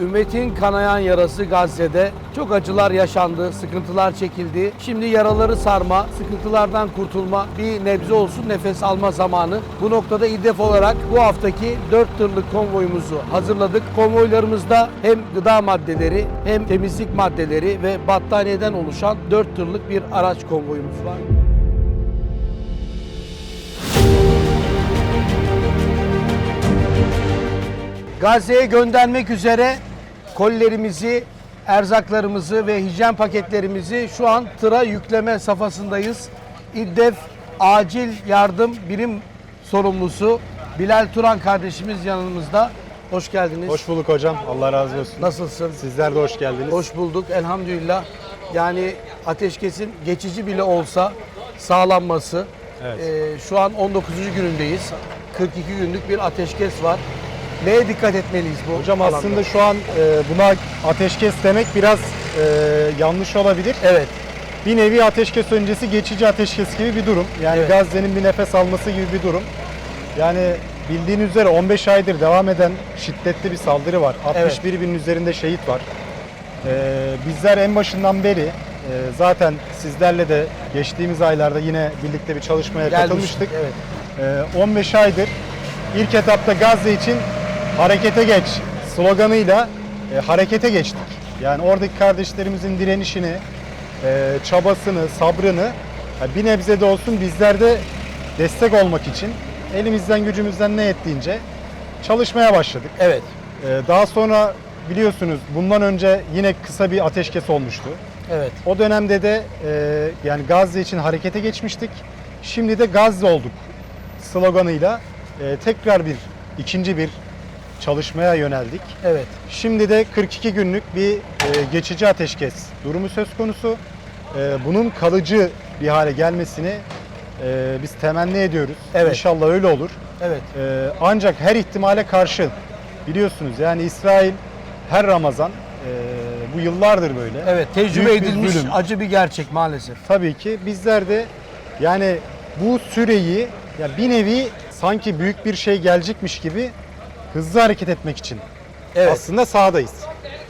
Ümmetin kanayan yarası Gazze'de çok acılar yaşandı, sıkıntılar çekildi. Şimdi yaraları sarma, sıkıntılardan kurtulma, bir nebze olsun nefes alma zamanı. Bu noktada İDEF olarak bu haftaki 4 tırlık konvoyumuzu hazırladık. Konvoylarımızda hem gıda maddeleri hem temizlik maddeleri ve battaniyeden oluşan 4 tırlık bir araç konvoyumuz var. Gazze'ye göndermek üzere kolilerimizi, erzaklarımızı ve hijyen paketlerimizi şu an tıra yükleme safhasındayız. İddef Acil Yardım Birim Sorumlusu Bilal Turan kardeşimiz yanımızda. Hoş geldiniz. Hoş bulduk hocam. Allah razı olsun. Nasılsın? Sizler de hoş geldiniz. Hoş bulduk elhamdülillah. Yani ateşkesin geçici bile olsa sağlanması. Evet. Ee, şu an 19. günündeyiz. 42 günlük bir ateşkes var. Neye dikkat etmeliyiz bu Hocam alanda? aslında şu an e, buna ateşkes demek biraz e, yanlış olabilir. Evet. Bir nevi ateşkes öncesi geçici ateşkes gibi bir durum. Yani Evet. Gazze'nin bir nefes alması gibi bir durum. Yani bildiğiniz üzere 15 aydır devam eden şiddetli bir saldırı var. 61 binin üzerinde şehit var. Ee, bizler en başından beri e, zaten sizlerle de geçtiğimiz aylarda yine birlikte bir çalışmaya katılmıştık. Evet. Ee, 15 aydır ilk etapta Gazze için harekete geç sloganıyla e, harekete geçtik. Yani oradaki kardeşlerimizin direnişini, e, çabasını, sabrını e, bir nebze de olsun bizlerde destek olmak için elimizden gücümüzden ne ettiğince çalışmaya başladık. Evet. Ee, daha sonra biliyorsunuz bundan önce yine kısa bir ateşkes olmuştu. Evet. O dönemde de e, yani Gazze için harekete geçmiştik. Şimdi de Gazze olduk sloganıyla e, tekrar bir ikinci bir çalışmaya yöneldik. Evet. Şimdi de 42 günlük bir e, geçici ateşkes durumu söz konusu. E, bunun kalıcı bir hale gelmesini e, biz temenni ediyoruz. Evet. İnşallah öyle olur. Evet. E, ancak her ihtimale karşı biliyorsunuz yani İsrail her Ramazan e, bu yıllardır böyle. Evet. Tecrübe Büyük bir edilmiş zulüm. acı bir gerçek maalesef. Tabii ki bizler de yani bu süreyi ya bir nevi sanki büyük bir şey gelecekmiş gibi hızlı hareket etmek için Evet. aslında sahadayız.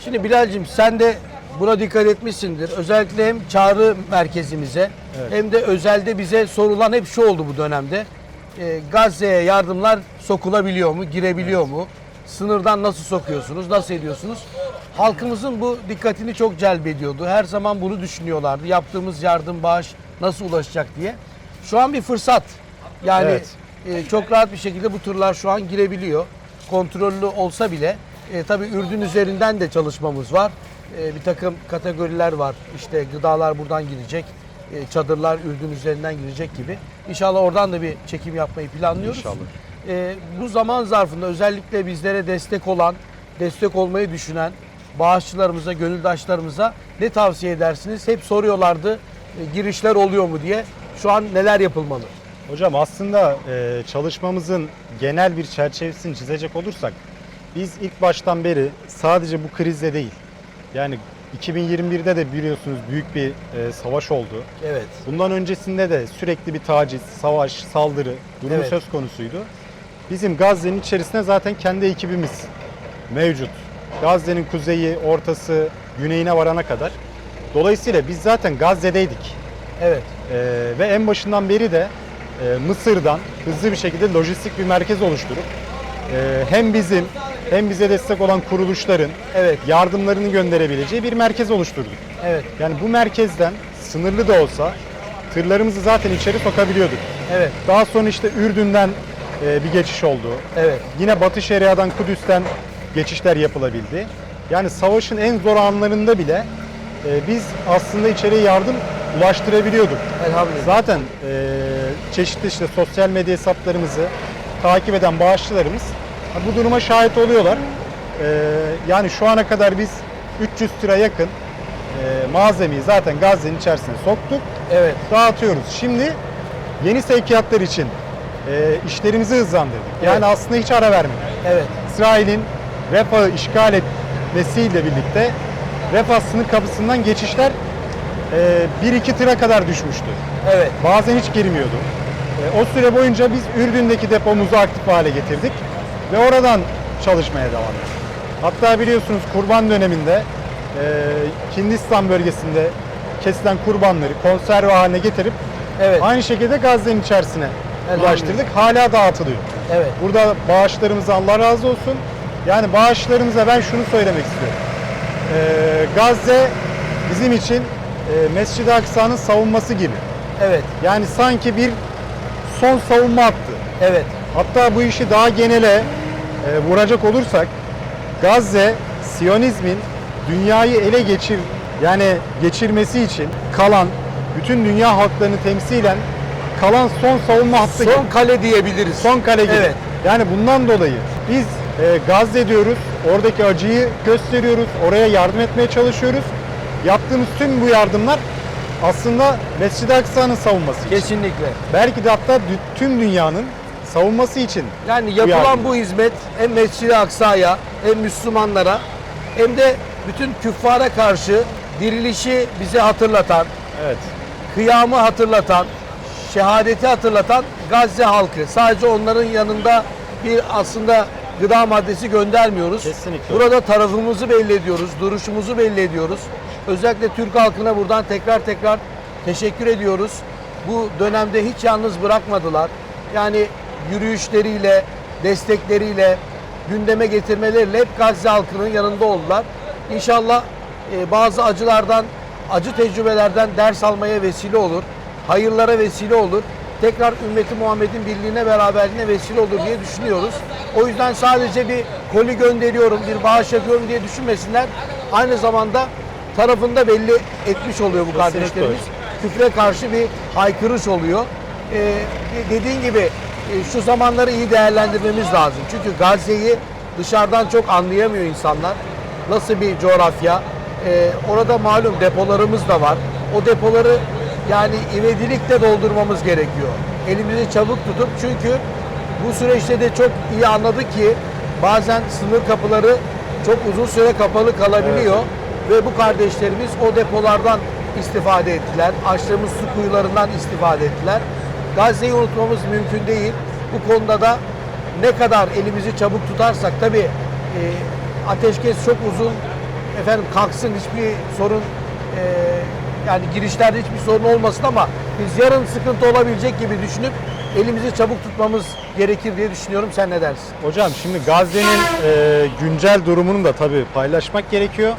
Şimdi Bilal'cim sen de buna dikkat etmişsindir. Özellikle hem çağrı merkezimize Evet. hem de özelde bize sorulan hep şu oldu bu dönemde. Ee, Gazze'ye yardımlar sokulabiliyor mu, girebiliyor mu? Sınırdan nasıl sokuyorsunuz, nasıl ediyorsunuz? Halkımızın bu dikkatini çok celbediyordu. Her zaman bunu düşünüyorlardı. Yaptığımız yardım, bağış nasıl ulaşacak diye. Şu an bir fırsat. Yani Evet. e, çok rahat bir şekilde bu tırlar şu an girebiliyor. Kontrollü olsa bile e, tabii Ürdün üzerinden de çalışmamız var. E, bir takım kategoriler var. İşte gıdalar buradan girecek. e, çadırlar Ürdün üzerinden girecek gibi. İnşallah oradan da bir çekim yapmayı planlıyoruz. İnşallah. E, bu zaman zarfında özellikle bizlere destek olan, destek olmayı düşünen bağışçılarımıza, gönüldaşlarımıza ne tavsiye edersiniz? Hep soruyorlardı e, girişler oluyor mu diye. Şu an neler yapılmalı? Hocam aslında e, çalışmamızın genel bir çerçevesini çizecek olursak biz ilk baştan beri sadece bu krizde değil yani 2021'de de biliyorsunuz büyük bir e, savaş oldu. Evet. Bundan öncesinde de sürekli bir taciz, savaş, saldırı durumu Evet. söz konusuydu. Bizim Gazze'nin içerisinde zaten kendi ekibimiz mevcut. Gazze'nin kuzeyi, ortası, güneyine varana kadar. Dolayısıyla biz zaten Gazze'deydik. Evet. Ee, ve en başından beri de e, Mısır'dan hızlı bir şekilde lojistik bir merkez oluşturup e, hem bizim hem bize destek olan kuruluşların Evet. yardımlarını gönderebileceği bir merkez oluşturduk. Evet. Yani bu merkezden sınırlı da olsa tırlarımızı zaten içeri sokabiliyorduk. Evet. Daha sonra işte Ürdün'den e, bir geçiş oldu. Evet. Yine Batı Şeria'dan Kudüs'ten geçişler yapılabildi. Yani savaşın en zor anlarında bile e, biz aslında içeriye yardım ulaştırabiliyorduk. Elhamdülillah. Zaten e, çeşitli işte sosyal medya hesaplarımızı takip eden bağışçılarımız bu duruma şahit oluyorlar. E, yani şu ana kadar biz 300 tıra yakın e, malzemeyi zaten Gazze'nin içerisine soktuk, Evet. dağıtıyoruz. Şimdi yeni sevkiyatlar için e, işlerimizi hızlandırdık. Yani Evet. aslında hiç ara vermedik. Evet. İsrail'in Refah'ı işgal etmesiyle birlikte Refah sınır kapısından geçişler e, 1-2 tıra kadar düşmüştü. Evet. Bazen hiç girmiyordu. E, o süre boyunca biz Ürdün'deki depomuzu aktif hale getirdik ve oradan çalışmaya devam ettik. Hatta biliyorsunuz kurban döneminde e, Hindistan bölgesinde kesilen kurbanları konserve haline getirip Evet. aynı şekilde Gazze'nin içerisine ulaştırdık. Hala dağıtılıyor. Evet. Burada bağışlarımıza Allah razı olsun. Yani bağışlarımıza ben şunu söylemek istiyorum. Ee, Gazze bizim için e, Mescid-i Aksa'nın savunması gibi. Evet. Yani sanki bir son savunma hattı. Evet. Hatta bu işi daha genele e, vuracak olursak Gazze Siyonizmin dünyayı ele geçir yani geçirmesi için kalan bütün dünya halklarını temsilen kalan son savunma hattı gibi. Son kale diyebiliriz. Son kale gibi. Evet. Yani bundan dolayı biz e, Gazze diyoruz, oradaki acıyı gösteriyoruz, oraya yardım etmeye çalışıyoruz. Yaptığımız tüm bu yardımlar aslında Mescid-i Aksa'nın savunması için. Kesinlikle. Belki de hatta tüm dünyanın savunması için. Yani bu yapılan yardım. bu hizmet hem Mescid-i Aksa'ya hem Müslümanlara hem de bütün küffara karşı dirilişi bize hatırlatan, Evet. kıyamı hatırlatan, şehadeti hatırlatan Gazze halkı. Sadece onların yanında bir aslında gıda maddesi göndermiyoruz. Kesinlikle. Burada tarafımızı belli ediyoruz, duruşumuzu belli ediyoruz. Özellikle Türk halkına buradan tekrar tekrar teşekkür ediyoruz. Bu dönemde hiç yalnız bırakmadılar. Yani yürüyüşleriyle, destekleriyle, gündeme getirmeleriyle hep Gazze halkının yanında oldular. İnşallah e, bazı acılardan, acı tecrübelerden ders almaya vesile olur. Hayırlara vesile olur. Tekrar ümmeti Muhammed'in birliğine, beraberliğine vesile olur diye düşünüyoruz. O yüzden sadece bir koli gönderiyorum, bir bağış yapıyorum diye düşünmesinler. Aynı zamanda tarafında belli etmiş oluyor bu kardeşlerimiz. Küfre karşı bir haykırış oluyor. Ee, dediğin gibi e, şu zamanları iyi değerlendirmemiz lazım. Çünkü Gazze'yi dışarıdan çok anlayamıyor insanlar. Nasıl bir coğrafya? Ee, orada malum depolarımız da var. O depoları yani ivedilikle doldurmamız gerekiyor. Elimizi çabuk tutup çünkü bu süreçte de çok iyi anladık ki bazen sınır kapıları çok uzun süre kapalı kalabiliyor ve bu kardeşlerimiz o depolardan istifade ettiler. Açtığımız su kuyularından istifade ettiler. Gazze'yi unutmamız mümkün değil. Bu konuda da ne kadar elimizi çabuk tutarsak tabii e, ateşkes çok uzun efendim kalksın hiçbir sorun e, yani girişlerde hiçbir sorun olmasın ama biz yarın sıkıntı olabilecek gibi düşünüp elimizi çabuk tutmamız gerekir diye düşünüyorum. Sen ne dersin? Hocam şimdi Gazze'nin e, güncel durumunu da tabii paylaşmak gerekiyor.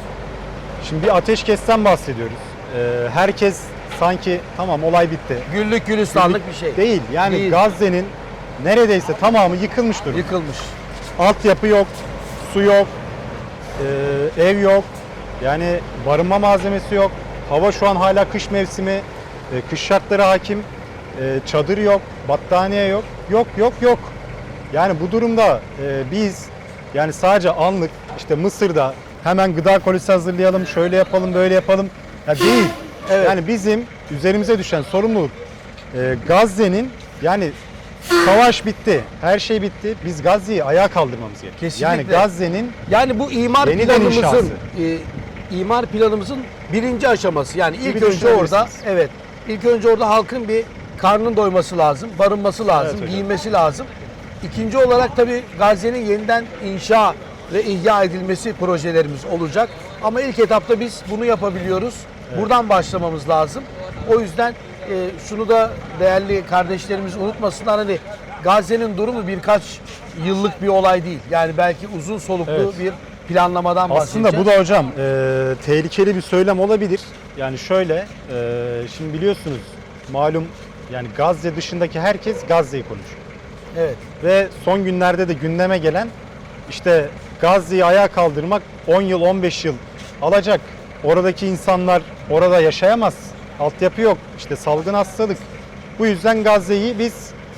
Şimdi bir ateşkesten bahsediyoruz. E, herkes sanki tamam olay bitti. Güllük gülistanlık bir şey. Değil. Yani Değil. Gazze'nin neredeyse tamamı yıkılmış durumda. Yıkılmış. Altyapı yok, su yok, e, ev yok. Yani barınma malzemesi yok. Hava şu an hala kış mevsimi. e, kış şartları hakim. E, çadır yok, battaniye yok. Yok, yok, yok. Yani bu durumda e, biz yani sadece anlık işte Mısır'da hemen gıda kolisi hazırlayalım, şöyle yapalım, böyle yapalım. Ya değil. Evet. Yani bizim üzerimize düşen sorumluluk e, Gazze'nin yani savaş bitti, her şey bitti. Biz Gazze'yi ayağa kaldırmamız gerekiyor. Kesinlikle. Yani Gazze'nin Yani bu imar Yeniden planımızın e, imar planımızın birinci aşaması. Yani ilk Gibi önce orada düşünebilirsiniz. evet ilk önce orada halkın bir karnının doyması lazım, barınması lazım, Evet hocam. giyinmesi lazım. İkinci olarak tabii Gazze'nin yeniden inşa ve ihya edilmesi projelerimiz olacak. Ama ilk etapta biz bunu yapabiliyoruz. Buradan başlamamız lazım. O yüzden e, şunu da değerli kardeşlerimiz unutmasınlar hani Gazze'nin durumu birkaç yıllık bir olay değil. Yani belki uzun soluklu Evet. bir planlamadan bahsedeceğiz. aslında bu da hocam e, tehlikeli bir söylem olabilir. Yani şöyle, e, şimdi biliyorsunuz malum yani Gazze dışındaki herkes Gazze'yi konuşuyor. Evet. Ve son günlerde de gündeme gelen işte Gazze'yi ayağa kaldırmak 10 yıl 15 yıl alacak. Oradaki insanlar orada yaşayamaz. Altyapı yok. İşte salgın hastalık. Bu yüzden Gazze'yi biz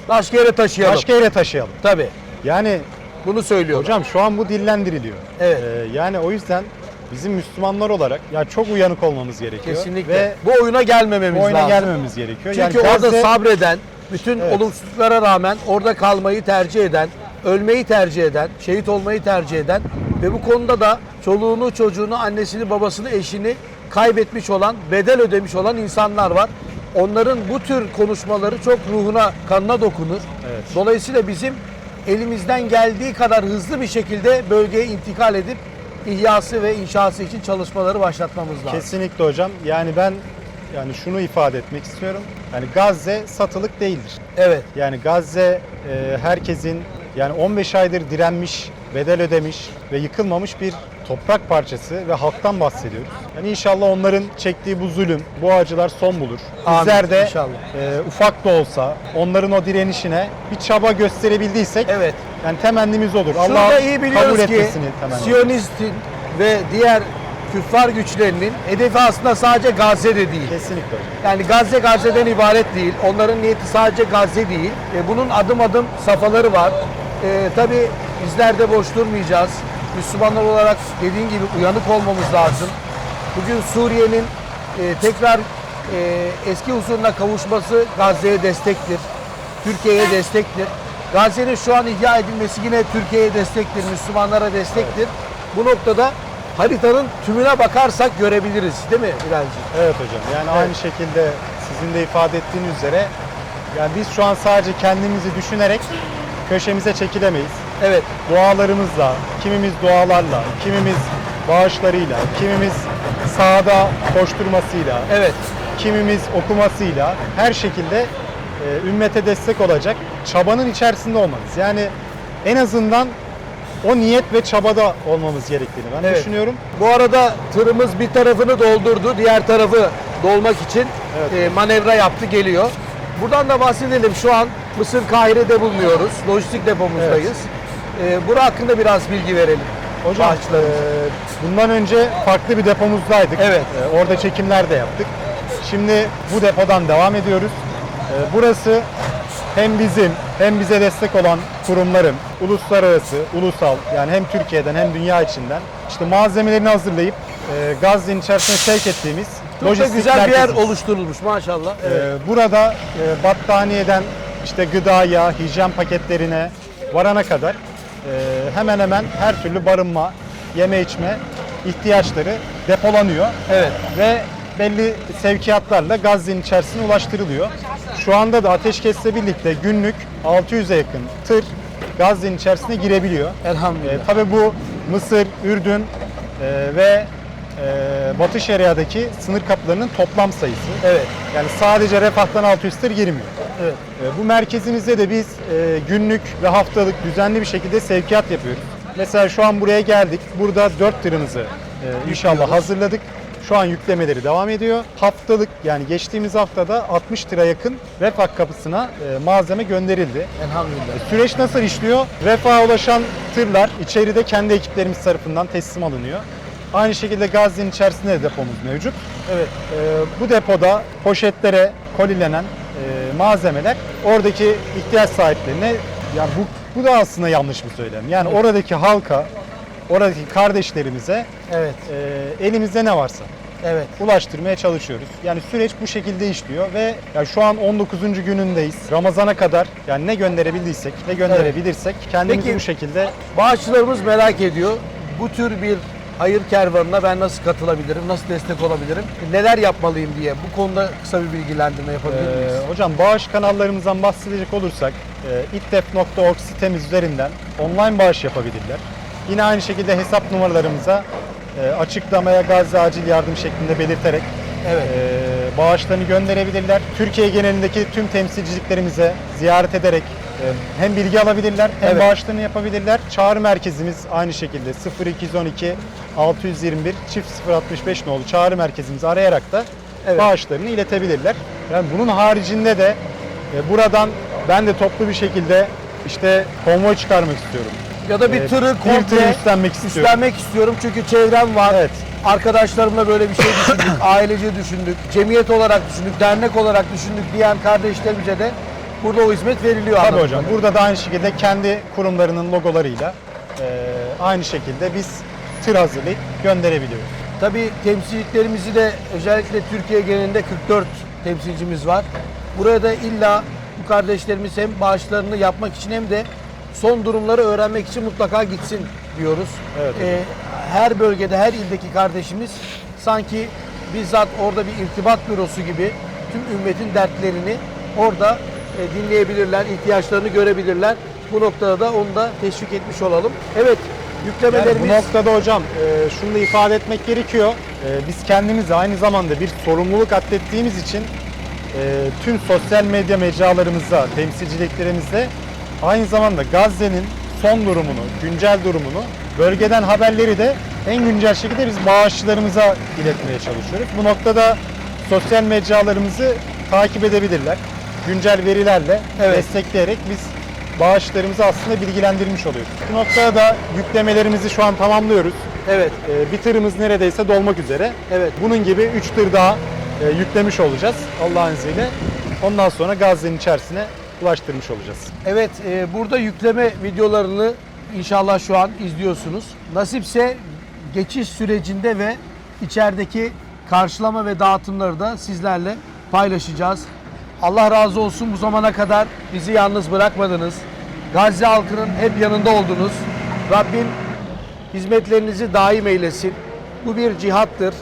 Başka yere taşıyalım. başka yere taşıyalım. Tabii. Yani Bunu söylüyorum. hocam şu an bu dillendiriliyor. Evet. Ee, yani o yüzden bizim Müslümanlar olarak ya çok uyanık olmamız gerekiyor. Kesinlikle. Ve bu oyuna gelmememiz bu oyuna lazım. gelmememiz gerekiyor. Çünkü yani orada Gazze- sabreden, bütün Evet. olumsuzluklara rağmen orada kalmayı tercih eden, ölmeyi tercih eden, şehit olmayı tercih eden ve bu konuda da çoluğunu, çocuğunu, annesini, babasını, eşini kaybetmiş olan, bedel ödemiş olan insanlar var. Onların bu tür konuşmaları çok ruhuna, kanına dokunur. Evet. Dolayısıyla bizim elimizden geldiği kadar hızlı bir şekilde bölgeye intikal edip ihyası ve inşası için çalışmaları başlatmamız lazım. Kesinlikle hocam. Yani ben yani şunu ifade etmek istiyorum. Yani Gazze satılık değildir. Evet. Yani Gazze e, herkesin yani 15 aydır direnmiş, bedel ödemiş ve yıkılmamış bir toprak parçası ve halktan bahsediyoruz. Yani inşallah onların çektiği bu zulüm, bu acılar son bulur. Amin, Bizler de inşallah. e, ufak da olsa onların o direnişine bir çaba gösterebildiysek Evet. yani temennimiz olur. Şunu Allah da iyi kabul biliyoruz ki etmesini temenni Siyonistin ve diğer küffar güçlerinin hedefi aslında sadece Gazze'de değil. Kesinlikle hocam. Yani Gazze Gazze'den ibaret değil. Onların niyeti sadece Gazze değil. E, bunun adım adım safhaları var. E, Tabi bizler de boş durmayacağız. Müslümanlar olarak dediğin gibi uyanık olmamız lazım. Bugün Suriye'nin e, tekrar e, eski huzuruna kavuşması Gazze'ye destektir. Türkiye'ye destektir. Gazze'nin şu an ihya edilmesi yine Türkiye'ye destektir, Müslümanlara destektir. Bu noktada haritanın tümüne bakarsak görebiliriz değil mi Bilal'ciğim? Evet hocam. Yani aynı şekilde sizin de ifade ettiğiniz üzere yani biz şu an sadece kendimizi düşünerek köşemize çekilemeyiz. Evet. Dualarımızla, kimimiz dualarla, kimimiz bağışlarıyla, kimimiz sahada koşturmasıyla, Evet. kimimiz okumasıyla her şekilde e, ümmete destek olacak çabanın içerisinde olmalıyız. Yani en azından o niyet ve çabada olmamız gerektiğini ben Evet. düşünüyorum. Bu arada tırımız bir tarafını doldurdu, diğer tarafı dolmak için Evet. e, manevra yaptı, geliyor. Buradan da bahsedelim. Şu an Mısır Kahire'de bulunuyoruz. Lojistik depomuzdayız. E, bura hakkında biraz bilgi verelim. Hocam e, bundan önce farklı bir depomuzdaydık. Evet. E, orada çekimler de yaptık. Şimdi bu depodan devam ediyoruz. E, burası hem bizim hem bize destek olan kurumların uluslararası, ulusal yani hem Türkiye'den hem dünya içinden işte malzemelerini hazırlayıp e, Gazze'nin içerisine sevk ettiğimiz Çok lojistik güzel bir yer oluşturulmuş maşallah. Ee, Evet. Burada e, battaniyeden işte gıdaya, hijyen paketlerine varana kadar e, hemen hemen her türlü barınma, yeme içme ihtiyaçları depolanıyor. Evet. Ve belli sevkiyatlarla Gazze'nin içerisine ulaştırılıyor. Şu anda da ateşkesle birlikte günlük 600'e yakın tır Gazze'nin içerisine girebiliyor. Elhamdülillah. E, tabii bu Mısır, Ürdün e, ve e, Batı Şeria'daki sınır kapılarının toplam sayısı. Evet. Yani sadece Refah'tan 600 tır girmiyor. Evet. E, bu merkezimizde de biz e, günlük ve haftalık düzenli bir şekilde sevkiyat yapıyoruz. Mesela şu an buraya geldik. Burada 4 tırımızı e, inşallah hazırladık. Şu an yüklemeleri devam ediyor. Haftalık yani geçtiğimiz haftada 60 tıra yakın Refah kapısına e, malzeme gönderildi. Elhamdülillah. Süreç nasıl işliyor? Refah'a ulaşan tırlar içeride kendi ekiplerimiz tarafından teslim alınıyor. Aynı şekilde Gazze'nin içerisinde de depomuz mevcut. Evet. Ee, bu depoda poşetlere kolilenen e, malzemeler oradaki ihtiyaç sahiplerine yani bu, bu da aslında yanlış bir söylem. Yani oradaki halka, oradaki kardeşlerimize Evet. e, elimizde ne varsa Evet. ulaştırmaya çalışıyoruz. Yani süreç bu şekilde işliyor ve yani şu an 19. günündeyiz. Ramazana kadar yani ne gönderebildiysek, ne gönderebilirsek kendimizi Peki- bu şekilde Bağışçılarımız merak ediyor. Bu tür bir hayır kervanına ben nasıl katılabilirim, nasıl destek olabilirim, neler yapmalıyım diye bu konuda kısa bir bilgilendirme yapabilir miyiz? Ee, hocam bağış kanallarımızdan bahsedecek olursak e, ittef.org sitemiz üzerinden online bağış yapabilirler. Yine aynı şekilde hesap numaralarımıza e, açıklamaya Gazze Acil Yardım şeklinde belirterek Evet. e, bağışlarını gönderebilirler. Türkiye genelindeki tüm temsilciliklerimize ziyaret ederek hem bilgi alabilirler hem Evet. bağışlarını yapabilirler. Çağrı merkezimiz aynı şekilde 0212 621 çift 065 nolu çağrı merkezimizi arayarak da Evet. bağışlarını iletebilirler. Yani bunun haricinde de e, buradan ben de toplu bir şekilde işte konvoy çıkarmak istiyorum. Ya da bir Ee, tırı bir komple tırı üstlenmek istiyorum. üstlenmek istiyorum çünkü çevrem var. Evet. Arkadaşlarımla böyle bir şey düşündük, ailece düşündük, cemiyet olarak düşündük, dernek olarak düşündük diyen kardeşlerimize de burada o hizmet veriliyor. Tabii anladığım hocam. kadarıyla. Burada da aynı şekilde kendi kurumlarının logolarıyla e, aynı şekilde biz tır hazırlayıp gönderebiliyoruz. Tabii temsilciliklerimizi de özellikle Türkiye genelinde 44 temsilcimiz var. Buraya da illa bu kardeşlerimiz hem bağışlarını yapmak için hem de son durumları öğrenmek için mutlaka gitsin diyoruz. Evet. Ee, her bölgede, her ildeki kardeşimiz sanki bizzat orada bir irtibat bürosu gibi tüm ümmetin dertlerini orada dinleyebilirler, ihtiyaçlarını görebilirler. Bu noktada da onu da teşvik etmiş olalım. Evet, Yani yüklemelerimiz... bu noktada hocam e, şunu da ifade etmek gerekiyor. E, biz kendimiz aynı zamanda bir sorumluluk atlettiğimiz için e, tüm sosyal medya mecralarımızda, temsilciliklerimizde aynı zamanda Gazze'nin son durumunu, güncel durumunu, bölgeden haberleri de en güncel şekilde biz bağışçılarımıza iletmeye çalışıyoruz. Bu noktada sosyal mecralarımızı takip edebilirler. Güncel verilerle Evet. destekleyerek biz bağışlarımızı aslında bilgilendirmiş oluyoruz. Bu noktada da yüklemelerimizi şu an tamamlıyoruz. Evet, Ee, bir tırımız neredeyse dolmak üzere. evet. Bunun gibi 3 tır daha e, yüklemiş olacağız Allah'ın izniyle. Ondan sonra Gazze'nin içerisine ulaştırmış olacağız. Evet, e, burada yükleme videolarını inşallah şu an izliyorsunuz. Nasipse geçiş sürecinde ve içerideki karşılama ve dağıtımları da sizlerle paylaşacağız. Allah razı olsun bu zamana kadar bizi yalnız bırakmadınız. Gazze halkının hep yanında oldunuz. Rabbim hizmetlerinizi daim eylesin. Bu bir cihattır.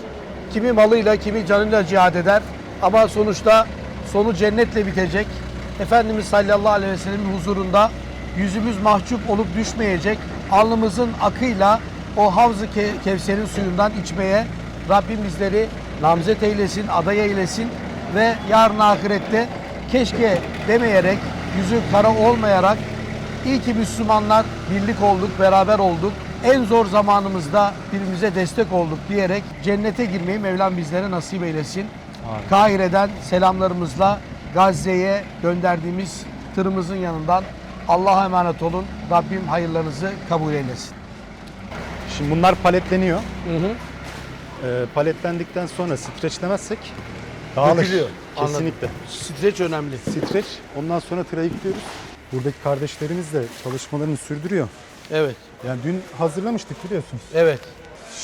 Kimi malıyla, kimi canıyla cihad eder. Ama sonuçta sonu cennetle bitecek. Efendimiz sallallahu aleyhi ve sellemin huzurunda yüzümüz mahcup olup düşmeyecek. Alnımızın akıyla o Havz-ı Ke- Kevser'in suyundan içmeye Rabbim bizleri namzet eylesin, aday eylesin ve yarın ahirette keşke demeyerek, yüzü kara olmayarak İyi ki Müslümanlar birlik olduk, beraber olduk. En zor zamanımızda birbirimize destek olduk diyerek cennete girmeyi Mevlam bizlere nasip eylesin. Amin. Kahire'den selamlarımızla Gazze'ye gönderdiğimiz tırımızın yanından Allah'a emanet olun. Rabbim hayırlarınızı kabul eylesin. Şimdi bunlar paletleniyor. Hı hı. Ee, paletlendikten sonra streçlemezsek dağılır. Dökülüyor. Kesinlikle. Streç önemli. Streç. Ondan sonra tıra yüklüyoruz. Buradaki kardeşlerimiz de çalışmalarını sürdürüyor. Evet, Yani dün hazırlamıştık biliyorsunuz. evet.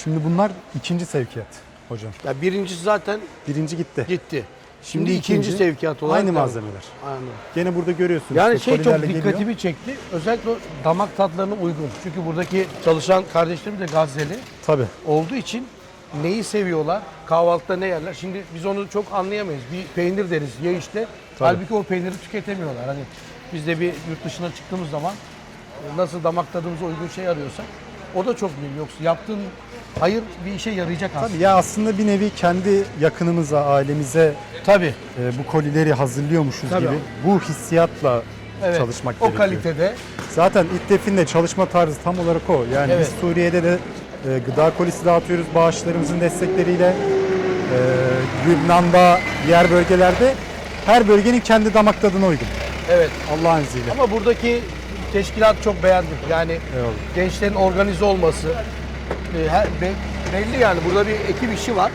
Şimdi bunlar ikinci sevkiyat hocam. Ya birincisi zaten Birinci gitti. gitti. Şimdi, ikinci, sevkiyat olarak Aynı malzemeler. Aynen. Gene burada görüyorsunuz. Yani işte şey çok dikkatimi geliyor. çekti. Özellikle damak tatlarına uygun. Çünkü buradaki çalışan kardeşlerim de Gazze'li Tabii. olduğu için neyi seviyorlar, kahvaltıda ne yerler. Şimdi biz onu çok anlayamayız. Bir peynir deriz ye işte. Halbuki o peyniri tüketemiyorlar. Hani biz de bir yurt dışına çıktığımız zaman e, nasıl damak tadımıza uygun şey arıyorsak o da çok mühim. Yoksa yaptığın hayır bir işe yarayacak aslında. Tabii ya aslında bir nevi kendi yakınımıza, ailemize Tabii. e, bu kolileri hazırlıyormuşuz Tabii. gibi bu hissiyatla Evet. çalışmak o gerekiyor. kalitede Zaten İTDEF'in de çalışma tarzı tam olarak o. Yani Evet. biz Suriye'de de e, gıda kolisi dağıtıyoruz bağışlarımızın destekleriyle. E, Lübnan'da, diğer bölgelerde her bölgenin kendi damak tadına uygun. evet. Allah'ın izniyle. Ama buradaki teşkilat çok beğendim. Yani Eyvallah. gençlerin organize olması e, her, be- belli yani burada bir ekip işi var.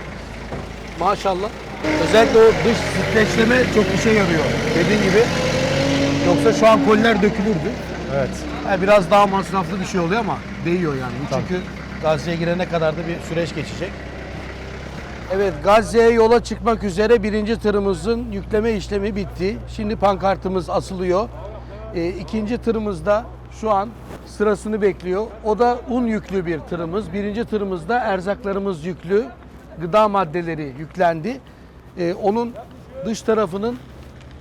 Maşallah. Özellikle o dış streçleme çok işe yarıyor. Dediğin gibi. Yoksa şu an koliler dökülürdü. Evet. Yani biraz daha masraflı bir şey oluyor ama değiyor yani. Tabii. Çünkü Gazze'ye girene kadar da bir süreç geçecek. Evet Gazze'ye yola çıkmak üzere birinci tırımızın yükleme işlemi bitti. Şimdi pankartımız asılıyor. E, ikinci tırımızda şu an sırasını bekliyor. O da un yüklü bir tırımız. Birinci tırımızda erzaklarımız yüklü. Gıda maddeleri yüklendi. E, onun dış tarafının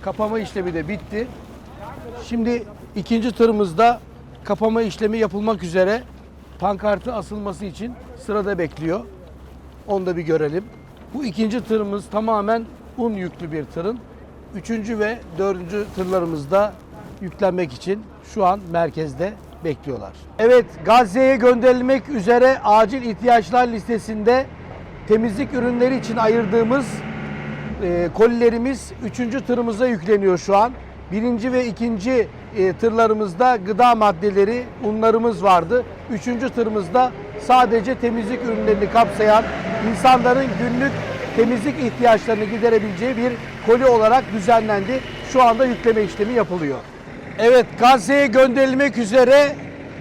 kapama işlemi de bitti. Şimdi ikinci tırımızda kapama işlemi yapılmak üzere pankartı asılması için sırada bekliyor. Onu da bir görelim. Bu ikinci tırımız tamamen un yüklü bir tırın. Üçüncü ve dördüncü tırlarımızda yüklenmek için şu an merkezde bekliyorlar. Evet Gazze'ye gönderilmek üzere acil ihtiyaçlar listesinde temizlik ürünleri için ayırdığımız e, kolilerimiz 3. tırımıza yükleniyor şu an. Birinci ve ikinci e, tırlarımızda gıda maddeleri, unlarımız vardı. Üçüncü tırımızda sadece temizlik ürünlerini kapsayan insanların günlük temizlik ihtiyaçlarını giderebileceği bir koli olarak düzenlendi. Şu anda yükleme işlemi yapılıyor. Evet Gazze'ye gönderilmek üzere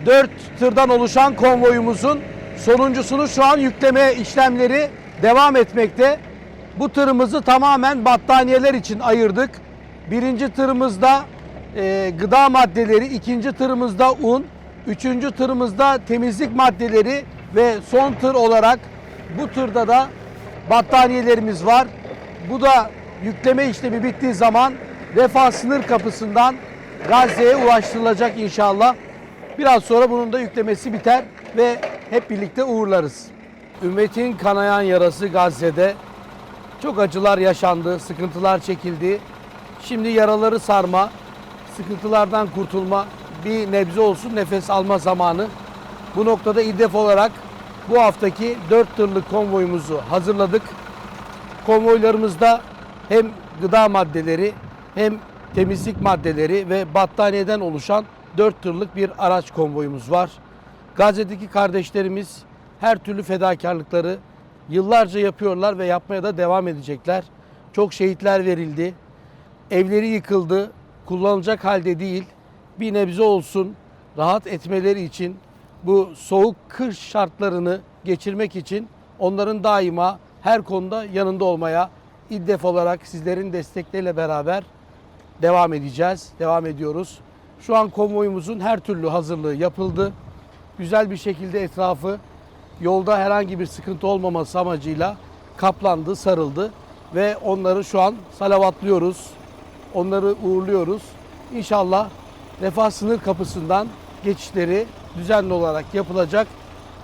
4 tırdan oluşan konvoyumuzun sonuncusunu şu an yükleme işlemleri devam etmekte. Bu tırımızı tamamen battaniyeler için ayırdık. Birinci tırımızda e, gıda maddeleri, ikinci tırımızda un, üçüncü tırımızda temizlik maddeleri ve son tır olarak bu tırda da battaniyelerimiz var. Bu da yükleme işlemi bittiği zaman Refah sınır kapısından Gazze'ye ulaştırılacak inşallah. Biraz sonra bunun da yüklemesi biter ve hep birlikte uğurlarız. Ümmetin kanayan yarası Gazze'de. Çok acılar yaşandı, sıkıntılar çekildi. Şimdi yaraları sarma, sıkıntılardan kurtulma, bir nebze olsun nefes alma zamanı. Bu noktada İDDEF olarak bu haftaki 4 tırlık konvoyumuzu hazırladık. Konvoylarımızda hem gıda maddeleri hem temizlik maddeleri ve battaniyeden oluşan 4 tırlık bir araç konvoyumuz var. Gazze'deki kardeşlerimiz her türlü fedakarlıkları yıllarca yapıyorlar ve yapmaya da devam edecekler. Çok şehitler verildi. Evleri yıkıldı. Kullanılacak halde değil. Bir nebze olsun rahat etmeleri için bu soğuk kış şartlarını geçirmek için onların daima her konuda yanında olmaya İDDEF olarak sizlerin destekleriyle beraber devam edeceğiz. Devam ediyoruz. Şu an konvoyumuzun her türlü hazırlığı yapıldı. Güzel bir şekilde etrafı yolda herhangi bir sıkıntı olmaması amacıyla kaplandı, sarıldı ve onları şu an salavatlıyoruz. Onları uğurluyoruz. İnşallah Refah sınır kapısından geçişleri düzenli olarak yapılacak.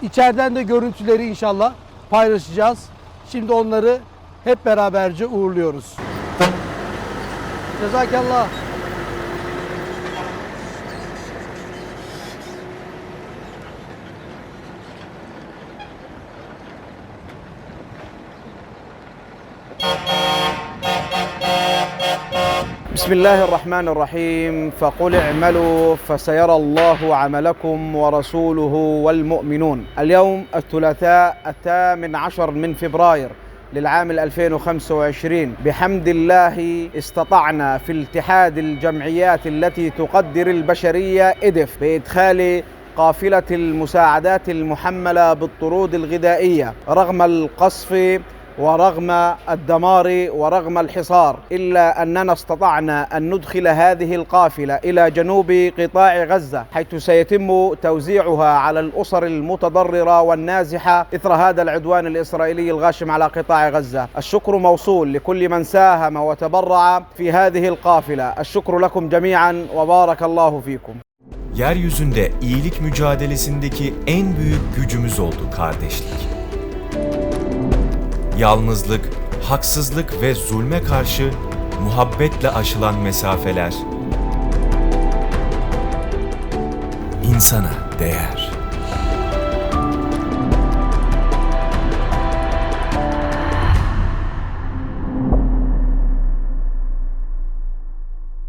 İçeriden de görüntüleri inşallah paylaşacağız. Şimdi onları hep beraberce uğurluyoruz. Cezakallah. بسم الله الرحمن الرحيم. فقل اعملوا فسيرى الله عملكم ورسوله والمؤمنون. اليوم الثلاثاء الثامن عشر من فبراير للعام 2025 بحمد الله استطعنا في الاتحاد الجمعيات التي تقدر البشرية إدف بإدخال قافلة المساعدات المحملة بالطرود الغذائية. رغم القصف ورغم الدمار ورغم الحصار إلا أننا استطعنا أن ندخل هذه القافلة إلى جنوب قطاع غزة حيث سيتم توزيعها على الأسر المتضررة والنازحة إثر هذا العدوان الإسرائيلي الغاشم على قطاع غزة. الشكر موصول لكل من ساهم وتبرع في هذه القافلة، الشكر لكم جميعا وبارك الله فيكم. Yeryüzünde iyilik mücadelesindeki en büyük gücümüz oldu kardeşlik. Yalnızlık, haksızlık ve zulme karşı muhabbetle aşılan mesafeler insana değer.